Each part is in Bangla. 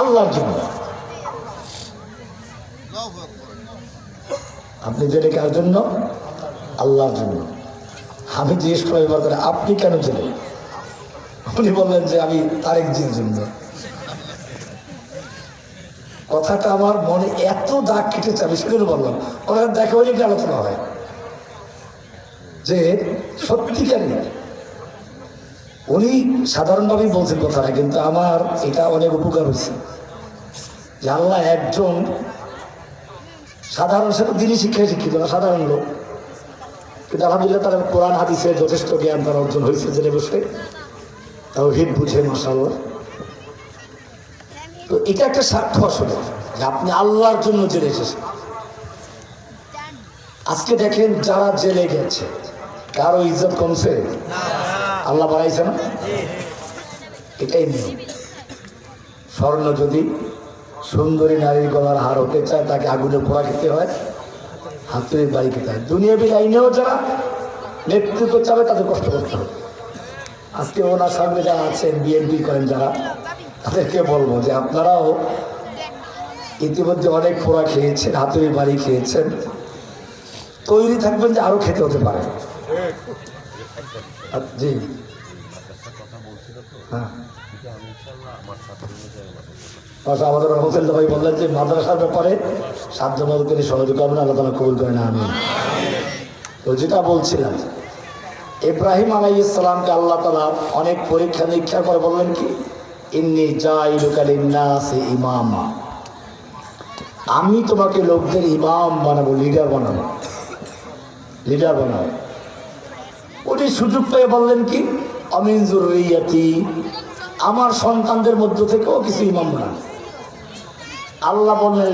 আল্লাহর জন্য। আপনি জেলে কার জন্য? আল্লাহর জন্য। আমি জিজ্ঞেস করে এবার আপনি কেন জেলে উনি বললেন যে আমি তারেক জির জন্য। কথাটা আমার মনে এত দাগ কেটেছে, আমি সেজন্য বললাম। কথাটা দেখা হলে আলোচনা হয়। যে সত্যিকারই উনি সাধারণভাবেই বলছেন কথাটা, কিন্তু আমার এটা অনেক উপকার হয়েছে। যে আল্লাহ একজন সাধারণ, সে তো দিনই শিক্ষায় শিক্ষিত না, সাধারণ লোক। কিন্তু আলহামদুলিল্লাহ তার কোরআন হাদিসে যথেষ্ট জ্ঞান তার অর্জন হয়েছে জেনে বসে। তাও হিট বুঝে মশাল্লাহ তো এটা একটা সাক্ষ্য আসলে, যে আপনি আল্লাহর জন্য জেলে এসেছেন। আজকে দেখেন যারা জেলে গেছে, কারও ইজ্জত কমছে? আল্লাহ বাড়াইছে না? এটাই নিয়ম। স্বর্ণ যদি সুন্দরী নারীর গলার হার হতে চায় তাকে আগুনে পোড়া খেতে হয় হাতুড়ি বাড়ি খেতে হয়। দুনিয়াবি লাইনেও যারা নেতৃত্ব চাবে তাদের কষ্ট করতে হবে। আজকে ওনার সামনে যারা আছেন বিএনপি করেন যারা তাদেরকে বলব যে আপনারাও ইতিমধ্যে অনেক পোড়া খেয়েছেন হাতুড়ি বাড়ি খেয়েছেন। তৈরি থাকবেন যে আরও খেতে হতে পারে। আ- জি। হ্যাঁ। আচ্ছা, আমাদের রহমতুল্লাহ ভাই বললেন যে মাদ্রাসার ব্যাপারে সাধ্য মতো তিনি সহযোগ করবেন আল্লাহ তালা কবুল করেন আমি তো যেটা বলছিলাম ইব্রাহিম আলাই ইসলামকে আল্লাহ তালা অনেক পরীক্ষা নিরীক্ষার করে বললেন কি? ইন্নি জাইলুকালিন্নাসে ইমামা। আমি তোমাকে লোকদের ইমাম বানাবো লিডার বানাবো। লিডার বানাবো। উনি সুযোগ পেয়ে বললেন কি? অমিন জরুরিয়াতি, আমার সন্তানদের মধ্য থেকেও কিছু ইমাম বানান আল্লাহ বললেন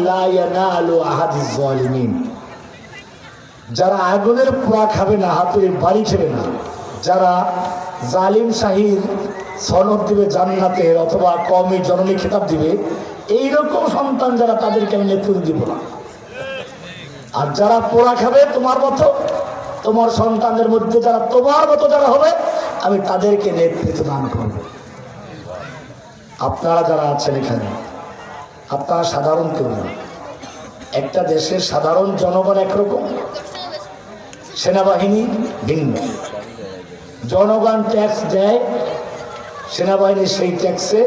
যারা আগুনের পোড়া খাবে না হাতুড়ি বাড়ি খেবে না, যারা জালিম শাহির সনদ দিবে জান্নাতের অথবা কমই জননী খেতাব দিবে, এইরকম সন্তান যারা তাদেরকে আমি নেতৃত্ব দিব না। আর যারা পোড়া খাবে তোমার মতো, তোমার সন্তানদের মধ্যে যারা তোমার মতো যারা হবে আমি তাদেরকে নেতৃত্ব দান করব। আপনারা যারা আছেন এখানে, আপনারা সাধারণ কেউ একটা দেশের সাধারণ জনগণ একরকম, সেনাবাহিনী ভিন্ন। জনগণ ট্যাক্স দেয়, সেনাবাহিনী সেই ট্যাক্সে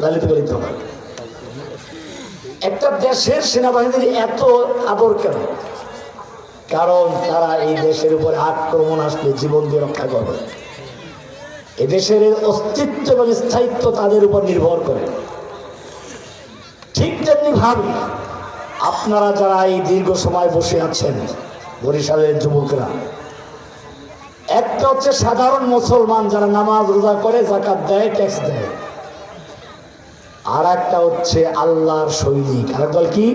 লালিত পালিত হয়। একটা দেশের সেনাবাহিনীর এত আদর কেন? কারণ তারা এই দেশের উপরে আক্রমণ আসলে জীবন দিয়ে রক্ষা করবে। এদেশের অস্তিত্ব এবং স্থায়িত্ব তাদের উপর নির্ভর করে। ঠিক তেমনি ভাবে আপনারা যারা এই দীর্ঘ সময় বসে আছেন, বরিশালের যুবকরা, একটা হচ্ছে সাধারণ মুসলমান যারা নামাজ রোজা করে জাকাত দেয়, ট্যাক্স দেয়। আর একটা হচ্ছে আল্লাহর সৈনিক। আর দল কি?